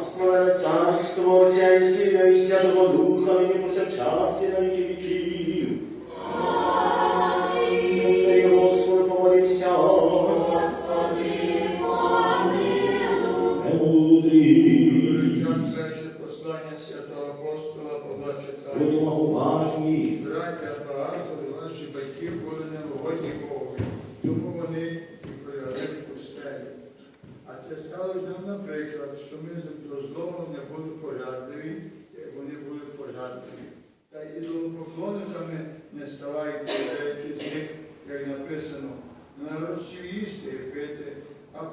царство, царство Отця і Сина і Святого Духа, нині повсякчас і на віки віків.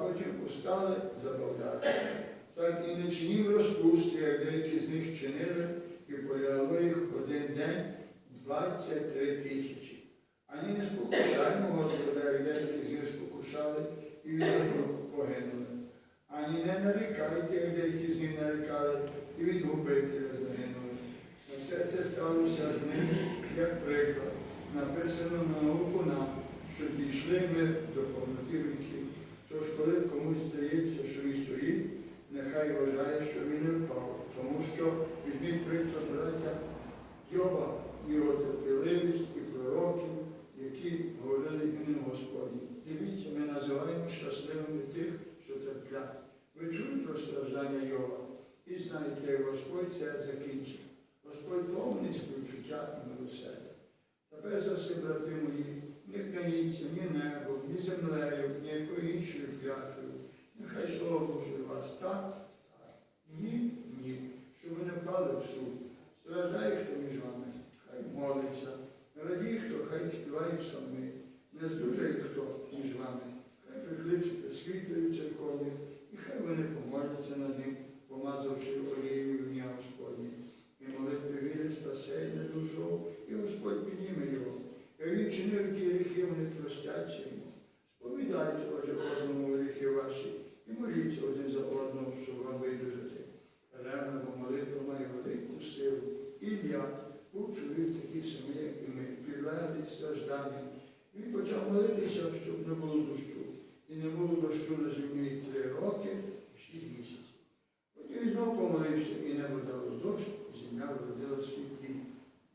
Потім устали забавляти. Так і не чинів розпусти, як деякі з них чинили, і поляло їх один день 23 тисячі. Ані не спокушаймо Господа, як деякі з них спокушали і від погинули. Ані не нарікайте, як деякі з них нарікали, і від губителя загинули. А все це сталося з ним, як приклад, написано на науку нам, що дійшли ми до коли комусь здається, що він стоїть, нехай вважає, що він не впав, тому що візьміть приклад браття Йоба, його терпеливість і пророків, які говорили ім'ям Господнім. Дивіться, ми називаємо щасливими тих, що терплять. Ви чули про страждання Йова і знаєте, як Господь це закінчив. Господь повний співчуття і милосердя. Тепер за все, брати мої, не каніться ні небом, ні землею, ні якою іншою клятвою. Нехай слово Боже вас так, так, ні, ні, щоб ви не впали в суд. Страждає, хто між вами, хай молиться. Радій, хто хай співає псалми. Не здужає хто між вами, хай прикличе світлою церковних, і хай вони помоляться над ним, помазавши олією в ім'я Господнє. І молитви віри спасення душу, і Господь підніме його. І він чинив які гріхи, вони простяться йому. Сповідайте, Отже, одному гріхи ваші, і моліться один за одного, щоб вам видужати. Ревна молитва має велику силу. Ілля був чоловік такий самий, як і ми, підлеглий стражданням. Він почав молитися, щоб не було дощу. І не було дощу на землі три роки і шість місяців. Потім він знову помолився, і небо дало дощ, і земля вродила свій плід.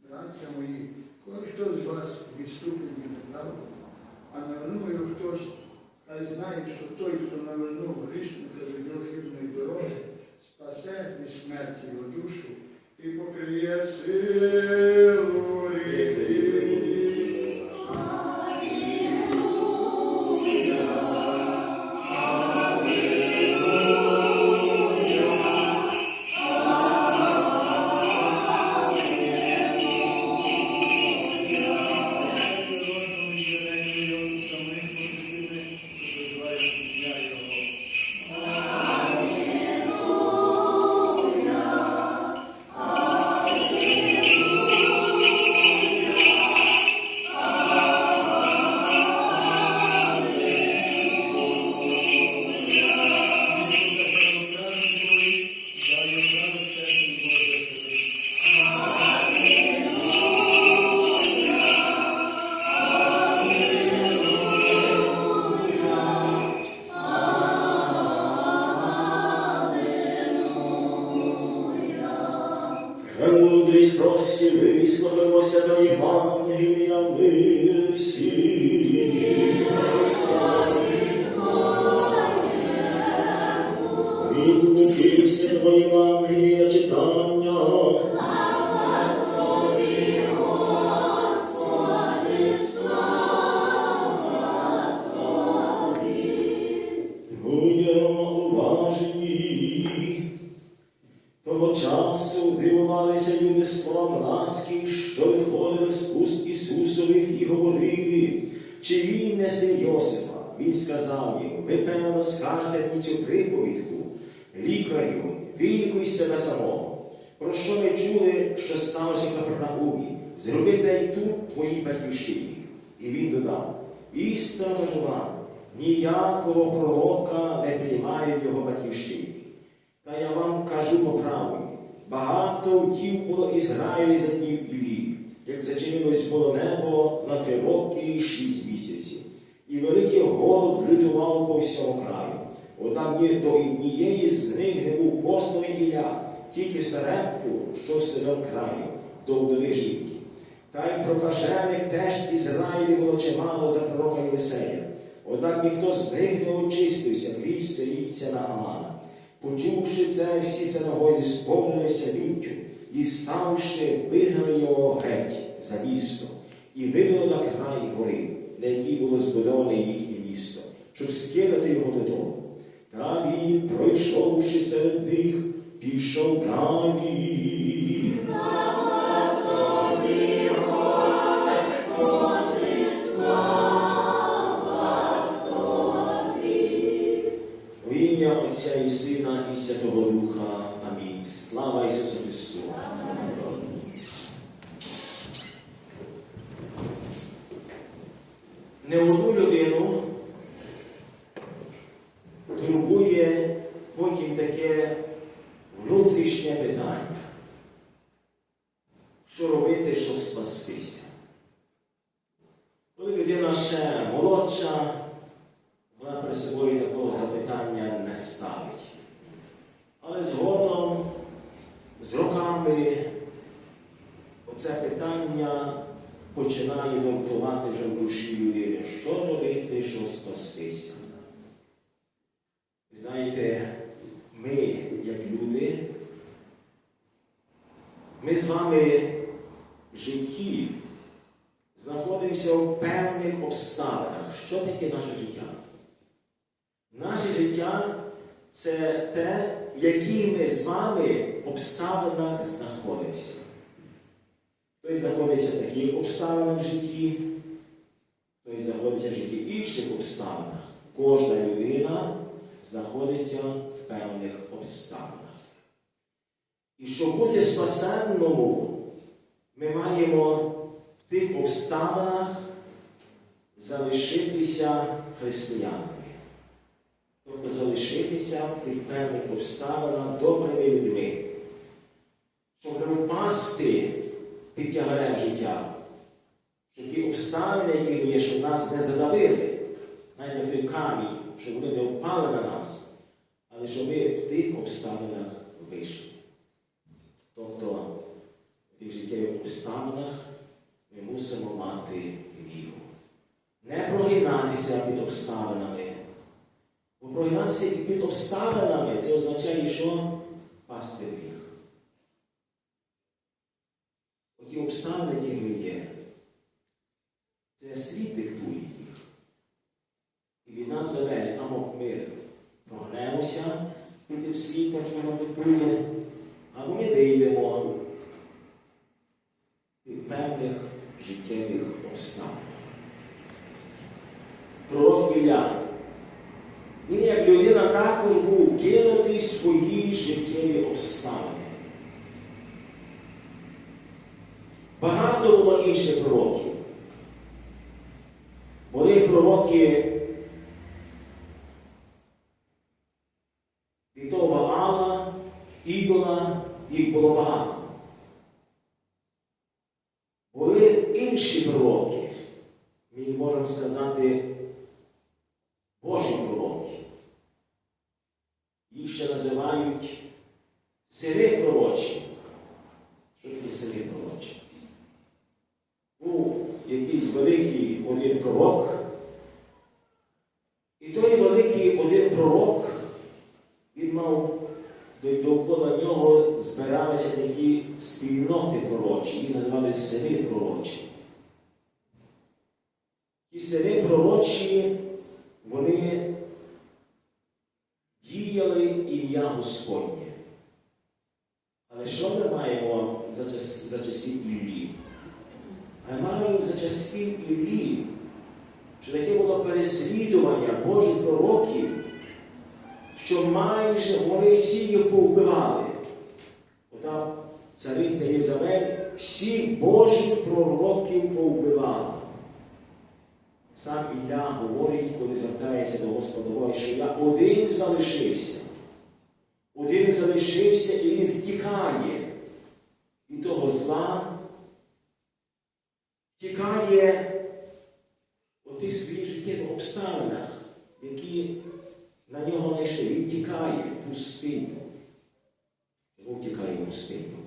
Браття мої, коли хтось з вас відступить від неправди, а навернув його хтось, хай знає, що той, хто навернув Того часу дивувалися люди словам ласки, що виходили з уст Ісусових і говорили, чи він не син Йосифа. Він сказав їм, ви певно скажете мені цю приповідку, лікарю, вилікуй себе самого. Про що ви чули, що сталося в Капернаумі? Зроби й тут твоїй батьківщині. І він додав, істинно кажу вам, ніякого пророка не приймає в його батьківщині. Та я вам кажу по правді, багато вдів було Ізраїлі за днів Іллі, як зачинилось було небо на три роки і шість місяців. І великий голод лютував по всьому краю. Однак ні до однієї з них не був посланий Ілля, тільки Сарепту, що в село краю, до вдови жінки. Та й прокажених теж Ізраїлі було чимало за пророка Єлисея. Однак ніхто з них не очистився, крім селіться на Амана. Почувши це, всі синагоги сповнилися люттю, і ставши, вигнали його геть за місто, і вивели на край гори, на якій було збудоване їхнє місто, щоб скидати його додому. Та він, пройшовши серед них, пішов далі. Отця і Сина і Святого Духа. Амінь. Слава Ісусу Христу. Не одну людину турбує потім таке внутрішнє питання. Що робити, щоб спастися? Коли людина ще молодша, вона при собою такого запитання не ставить. Але згодом, з роками, оце питання починає вартувати вже в душі людини. Що робити, щоб спастися? Знаєте, ми, як люди, ми з вами в житті знаходимося в певних обставинах. Що таке наше життя? Наше життя це те, в якій ми з вами обставинах знаходимося. Хтось знаходиться в таких обставинах в житті, хтось знаходиться в житті інших обставинах. Кожна людина знаходиться в певних обставинах. І щоб бути спасенному, ми маємо в тих обставинах залишитися християнами. Тобто залишитися в тих певних обставинах добрими людьми, щоб не впасти під тягарем життя, щоб ті обставини, які є, щоб нас не задавили, навіть на той камінь, щоб вони не впали на нас, але щоб ми в тих обставинах вийшли. Тобто в тих життєвих обставинах ми мусимо мати віру. Не прогинатися під обставинами. Бо прогинатися під обставинами це означає, що впасти в гріх. Оті обставини, які ми є, це світ диктує їх. І від нас залежить, або ми прогнемося під тим світом, що нам диктує, або ми вийдемо від певних життєвих обставин. Пророк Ілля. Він як людина також був кинутий свої життєві обставини. Багато було інших пророків. Були пророки від того Ваала, Ідола, їх було багато. Були інші пророки, ми можемо сказати, Божі пророки. Їх ще називають сини пророчі. Що таке сини пророчі? Був якийсь великий один пророк, і той великий один пророк, він мав до- довкола нього збиралися такі спільноти пророчі, їх називали сини пророчі. Ті сини пророчі, вони діяли ім'я Господнє. Але що ми маємо за, час, за часів Іллі? Ми маємо за часів Іллі, що таке було переслідування Божих пророків, що майже вони всі їх повбивали. Ота цариця Єзавель всіх Божих пророків повбивала. Сам Ілля говорить, коли звертається до Господа Бога, що я один залишився. Один залишився і він втікає від того зла, втікає у тих своїх життєвих обставинах, які на нього знайшли. Він тікає в пустиню. Чому втікає в пустиню?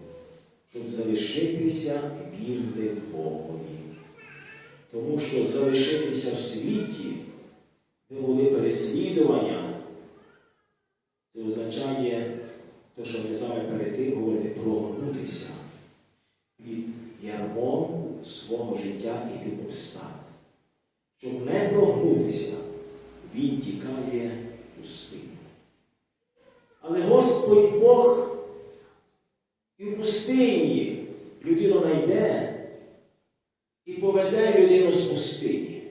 Щоб залишитися вірним Богові. Тому що залишитися в світі, де були переслідування, це означає те, що ми з вами перед тим говорили, прогнутися від ярмом свого життя і від обставин. Щоб не прогнутися, він тікає у пустиню. Але Господь Бог і в пустині людину знайде і поведе людину з пустині,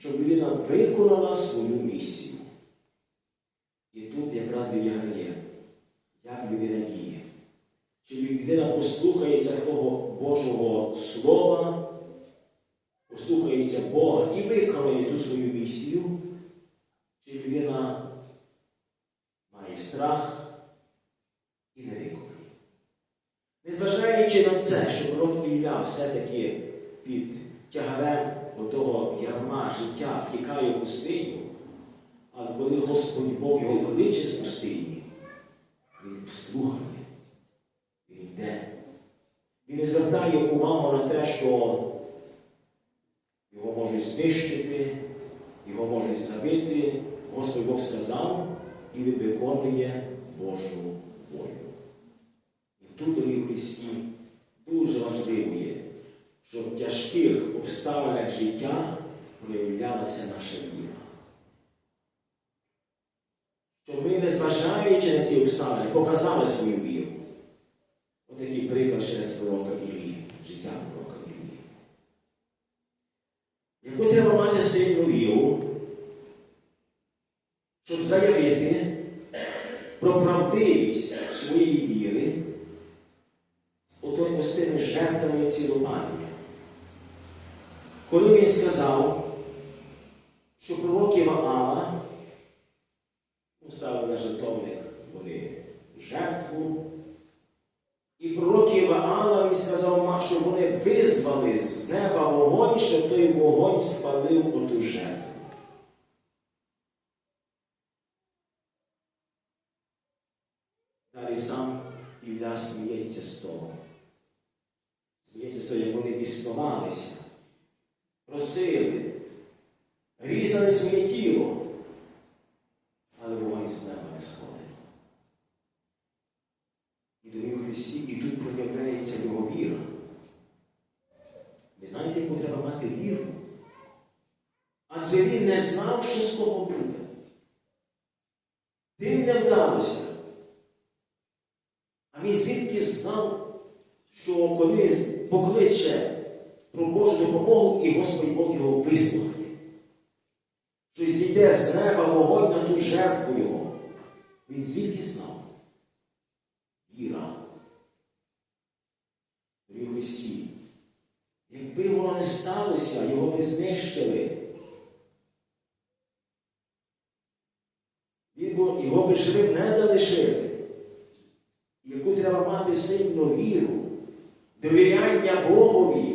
щоб людина виконала свою місію. І тут якраз виявляє, як людина діє. Чи людина послухається того Божого Слова, послухається Бога і виконує ту свою місію, чи людина має страх і не виконує. Незважаючи на це, що пророк Ілля все-таки під тягарем того ярма життя втікає в пустиню, але коли Господь Бог його кличе з пустині, він слухає, він йде. Він не звертає увагу на те, що його можуть знищити, його можуть забити. Господь Бог сказав і він виконує Божу волю. І тут, дорогі Христі, дуже важливо є, щоб в тяжких обставинах життя проявлялася наша віра. Щоб ми, незважаючи на ці обставини, показали свою віру. Отакий приклад через пророка Іллі, життя пророка Іллі. Яку треба мати сильну віру, щоб заявити про правдивість своєї віри з тими жертвами цілування. Він сказав, що пророки Ваала ставили на жертовник вони жертву, і пророки Ваала він сказав, що вони визвали з неба вогонь, щоб той вогонь спалив оту жертву. Далі сам Ілля сміється з того. Сміється з того, як вони біснувалися, просили, різали своє тіло, але вогонь з неба не сходив. І до в Христі, і тут проявляється його віра. Ви знаєте, яку треба мати віру? Адже він не знав, що з того буде. Тим не вдалося. А він звідки знав, що коли покличе про Божу допомогу, і Господь Бог його вислухає. Що зійде з неба вогонь на ту жертву його. Він звідки знав? Віра. В Христі. Якби воно не сталося, його би знищили. Він його би живим не залишили. Яку треба мати сильну віру, довіряння Богові,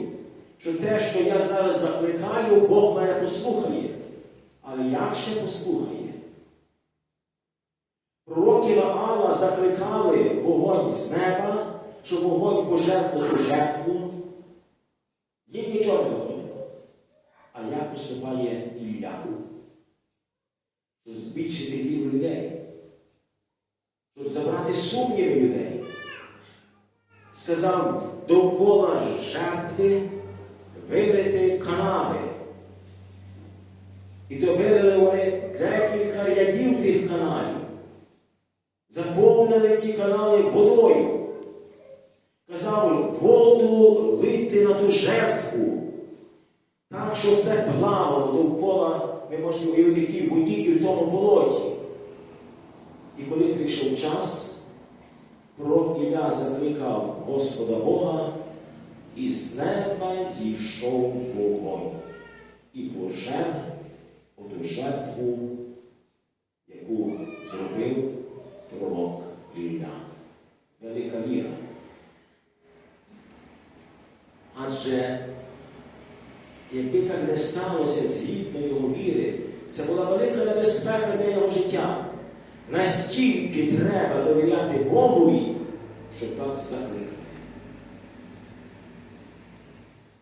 що те, що я зараз закликаю, Бог мене послухає. Але як ще послухає? Пророки Ваала закликали вогонь з неба, щоб вогонь пожертвував жертву. Їм нічого не виходило. А як поступає Ілля? Щоб збільшити віру людей, щоб забрати сумніви людей. Сказав довкола жертви вирити канави. І то вирили вони декілька рядів тих каналів. Заповнили ті канали водою. Казав, воду лити на ту жертву. Так, що все плавало довкола, ми можемо уявити в тій воді і в тому болоті. І коли прийшов час, пророк Ілля закликав Господа Бога, і з неба зійшов вогонь і пожер оту жертву, яку зробив пророк Ілля. Велика віра. Адже якби так не сталося згідно його віри, це була велика небезпека для його життя. Настільки треба довіряти Богові, щоб вас закликати.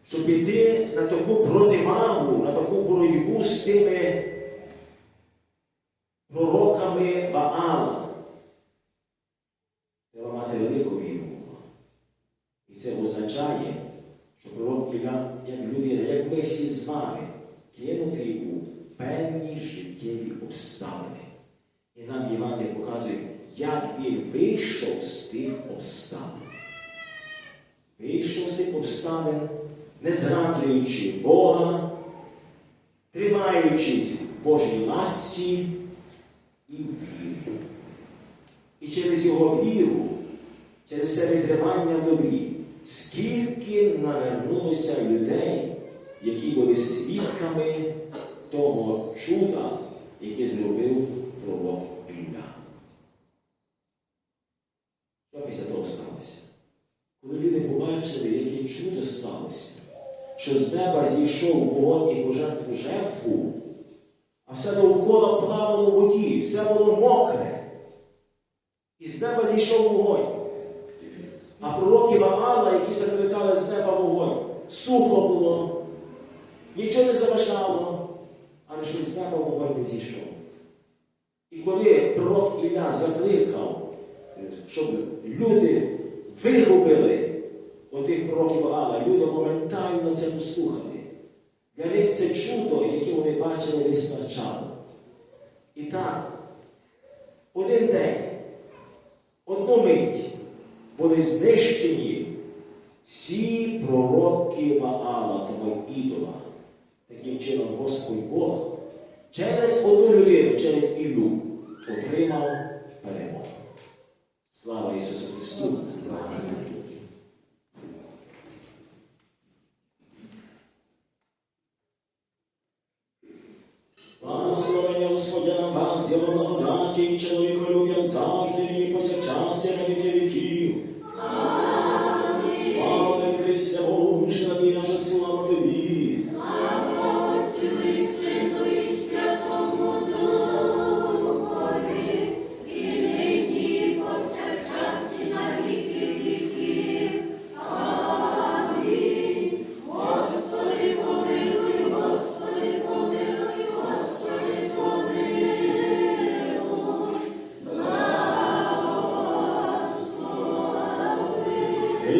Щоб піти на таку противагу, на таку боротьбу з тими пророками Ваала. Треба мати велику віру. І це означає, що пророк Ілля, як людина, як ми всі з вами, кинутий у певні життєві обставини. І нам Іван показує, як він вийшов з тих обставин. Вийшов з тих обставин, не зраджуючи Бога, тримаючись Божій ласті і вірі. І через його віру, через це витримання добрі, скільки навернулося людей, які були свідками того чуда, яке зробив пророк Ілля. Що після того сталося? Коли люди побачили, яке чудо сталося, що з неба зійшов вогонь і пожертву жертву, а все довкола плавало в воді, все було мокре. І з неба зійшов вогонь. А пророки Ваала, які закликали з неба вогонь, сухо було, нічого не заважало, але що з неба вогонь не зійшов. І коли пророк Ілля закликав, щоб люди вигубили отих пророків Ваала, люди моментально це послухали. Для них це чудо, яке вони бачили, вистачало. І так, один день, одну мить були знищені всі пророки Ваала, того ідола. Таким чином Господь Бог через одну людину, через Іллю отримав перемогу. Слава Ісусу Христу! Благословення Господя на вас, його благодаті і чоловіколюб'ям завжди і повсякчас і на віки віків. Слава Христе Боже, набій наша слава тобі.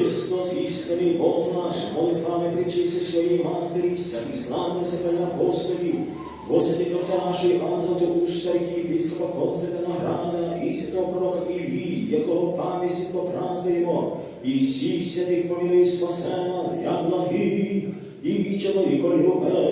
Христос істинний Бог наш, молитвами причисти своїй матері, самі славні себе апостолів, Господи Отця нашої Ангела Уста, єпископа Константина Града і святого пророка Іллі, якого пам'ять світло празднуємо, і всіх святих помилуй спасе нас, я благий, і чоловіколюбе,